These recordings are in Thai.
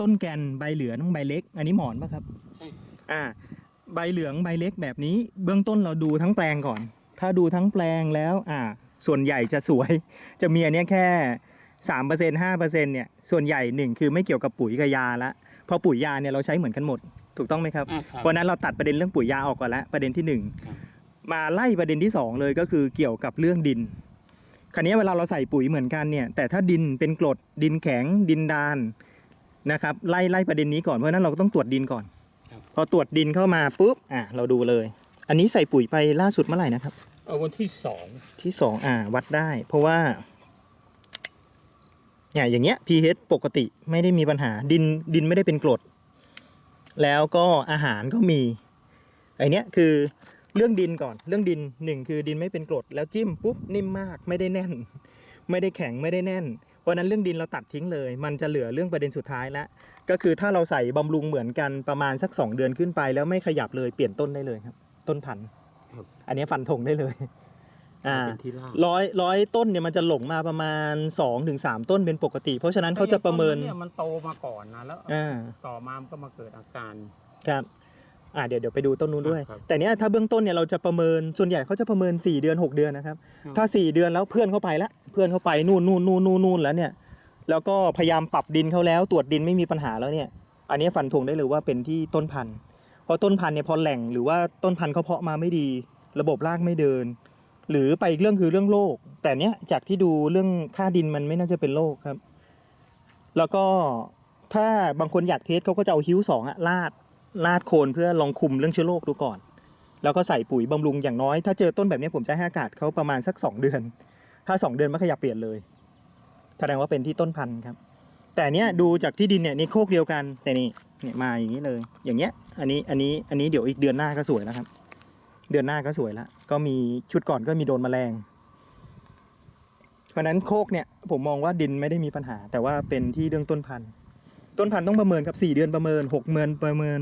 ต้นแกนใบเหลืองใบเล็ก อันนี้หมอนปะครับ ใช่อ่า ใบเหลืองใบเล็กแบบนี้ เบื้องต้นเราดูทั้งแปลงก่อน ถ้าดูทั้งแปลงแล้ว อ่า ส่วนใหญ่จะสวย จะมีอันเนี้ยแค่สามเปอร์เซ็นห้าเปอร์เซ็นเนี่ย ส่วนใหญ่หนึ่งคือไม่เกี่ยวกับปุ๋ยกับยาละเพราะปุ๋ยยาเนี่ยเราใช้เหมือนกันหมด ถูกต้องไหมครับ อ่าครับเพราะฉะนั้นเราตัดประเด็นเรื่องปุ๋ยยาออกก่อนแล้วประเด็นที่หนึ่งครับ มาไล่ประเด็นที่สองเลยก็คือเกี่ยวกับเรื่องดินคราวนี้เวลาเราใส่ปุ๋ยเหมือนกันเนี่ยแต่ถ้าดินเป็นกรดดินแข็งดินดาน นะครับไล่ไล่ประเด็นนี้ก่อนเพราะฉะนั้นเราก็ต้องตรวจดินก่อนครับพอตรวจดินเข้ามาปุ๊บอะเราดูเลย อันนี้ใส่ปุ๋ยไปล่าสุดเมื่อไหร่นะครับเอาวันที่สองที่สองอ่าวัดได้ เพราะว่าเนี่ยอย่างเงี้ย pH ปกติไม่ได้มีปัญหาดินดินไม่ได้เป็นกรด แล้วก็อาหารก็มีไอเนี้ยคือเรื่องดินก่อนเรื่องดินหนึ่งคือดินไม่เป็นกรด แล้วจิ้มปุ๊บนิ่มมากไม่ได้แน่น ไม่ได้แข็งไม่ได้แน่นเพ ราะฉะนั้นเรื่องดินเราตัดทิ้งเลย มันจะเหลือเรื่องประเด็นสุดท้ายแล้วก็คือถ้าเราใส่บำรุงเหมือนกันประมาณสักสองเดือนขึ้นไป แล้วไม่ขยับเลยเปลี่ยนต้นได้เลยครับ ต้นพันธุ์อันนี้ฟันธงได้เลยอ่าเป็นที่ล่างร้อยร้อยต้นเนี่ยมันจะหลงมาประมาณ2อถึงสต้นเป็นปกติ เพราะฉะนั้นเขาจะประเมินเนี่ยมันโตมาก่อนนะแล้วอ่าต่อมามันก็มาเกิดอาการครับ อ่าเดี๋ยวเดี๋ยวไปดูต้นนู้นด้วย ครับแต่เนี้ยถ้าเบื้องต้นเนี่ยเราจะประเมินส่วนใหญ่เขาจะประเมิน 4 เดือน 6 เดือนนะครับ ครับ ถ้า 4 เดือนแล้วเพื่อนเข้าไปแล้วเพื่อนเข้าไปนู่นนู่นนู่นนู่นนู่นแล้วเนี่ยแล้วก็พยายามปรับดินเขาแล้วตรวจดินไม่มีปัญหาแล้วเนี่ยอันนี้ฟันธงได้เลยว่าเป็นที่ต้นพันธุ์เพราะต้นพันธุ์เนี่ยพอแหล่งหรือว่าต้นพันธุ์เขาเพาะมาไม่ดี ระบบรากไม่เดิน หรือไปอีกเรื่องคือเรื่องโรคแต่เนี้ยจากที่ดูเรื่องค่าดินมันไม่น่าจะเป็นโรคครับ แล้วก็ถ้าบางคนอยากเทสเขาก็จะเอาฮิ้วสองอะลาด ลาดโคนเพื่อลองคุมเรื่องเชื้อโรคดูก่อน แล้วก็ใส่ปุ๋ยบำรุงอย่างน้อย ถ้าเจอต้นแบบนี้ผมจะให้อากาศเขาประมาณสักสองเดือน ถ้าสองเดือนไม่ขยับเปลี่ยนเลยแสดงว่าเป็นที่ต้นพันธุ์ครับ แต่เนี้ยดูจากที่ดินเนี่ยนี่โคกเดียวกันแต่นี่เนี่ยมาอย่างนี้เลย อย่างเงี้ยอันนี้อันนี้อันนี้เดี๋ยวอีกเดือนหน้าก็สวยแล้วครับ เดือนหน้าก็สวยแล้วก็มีชุดก่อนก็มีโดนแมลงเพราะนั้นโคกเนี่ยผมมองว่าดินไม่ได้มีปัญหา แต่ว่าเป็นที่เรื่องต้นพันธุ์ ต้นพันธุ์ต้องประเมินครับสี่เดือนประเมินหกเดือนประเมิน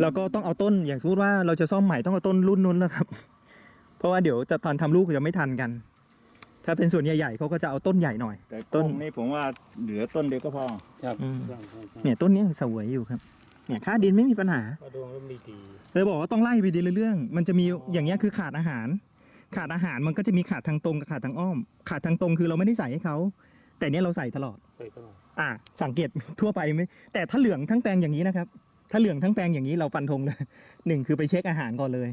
แล้วก็ต้องเอาต้นอย่างสมมติว่าเราจะซ่อมใหม่ต้องเอาต้นรุ่นนู้นแล้วครับ เพราะว่าเดี๋ยวจะตอนทำลูกจะไม่ทันกัน ถ้าเป็นส่วนใหญ่ๆเขาก็จะเอาต้นใหญ่หน่อย แต่ต้ต้นนนี้ผมว่าเหลือต้นเดียวก็พอครับอืมใช่ใช่ใช่เนี่ยต้นเนี้ยสวยอยู่ครับเนี่ยค่าดินไม่มีปัญหาก็ดวงเริ่มดีดีเลยบอกว่าต้องไล่ไปดีเรื่องๆมันจะมีอย่างเงี้ยคือขาดอาหาร ขาดอาหารมันก็จะมีขาดทางตรงกับขาดทางอ้อม ขาดทางตรงคือเราไม่ได้ใส่ให้เขาแต่เนี้ยเราใส่ตลอดไปตลอดอ่าสังเกตทั่วไปไหมแต่ถ้าเหลืองทั้งแปลงอย่างนี้นะครับ ถ้าเหลืองทั้งแปลงอย่างนี้เราฟันธงเลยหนึ่งคือไปเช็คอาหารก่อนเลย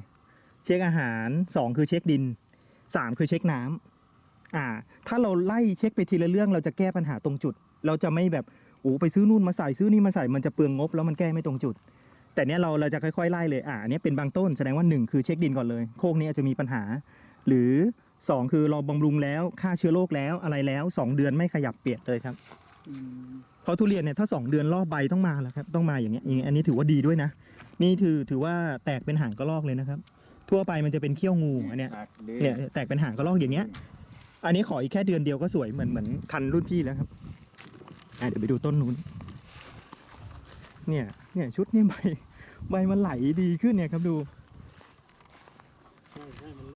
เช็คอาหารสองคือเช็คดินสามคือเช็คน้ำอ่า ถ้าเราไล่เช็คไปทีละเรื่องเราจะแก้ปัญหาตรงจุด เราจะไม่แบบโอ้ไปซื้อนู่นมาใส่ซื้อนี่มาใส่มันจะเปลืองงบแล้วมันแก้ไม่ตรงจุด แต่เนี้ยเราเราจะค่อยๆไล่เลยอ่าอันเนี้ยเป็นบางต้นแสดงว่าหนึ่งคือเช็คดินก่อนเลย โคกนี้อาจจะมีปัญหา หรือสองคือเราบำรุงแล้วฆ่าเชื้อโรคแล้วอะไรแล้วสองเดือนไม่ขยับเปลี่ยนเลยครับ เพราะทุเรียนเนี่ยถ้าสองเดือนรอบใบต้องมาแล้วครับ ต้องมาอย่างเงี้ยอย่างเงี้ยอันนี้ถือว่าดีด้วยนะ นี่ถือถือว่าแตกเป็นหางกระรอกเลยนะครับ ทั่วไปมันจะเป็นเขี้ยวงูอันเนี้ยเนี่ยแตกเป็นหางกระรอกอย่างเงี้ย อันนี้ขออีกแค่เดือนเดียวก็สวยเหมือนเหมือนทันรุ่นพี่แล้วครับอะเดี๋ยวไปดูต้นนู้น เนี่ยเนี่ยชุดเนี่ยใบใบมันไหลดีขึ้นเนี่ยครับดู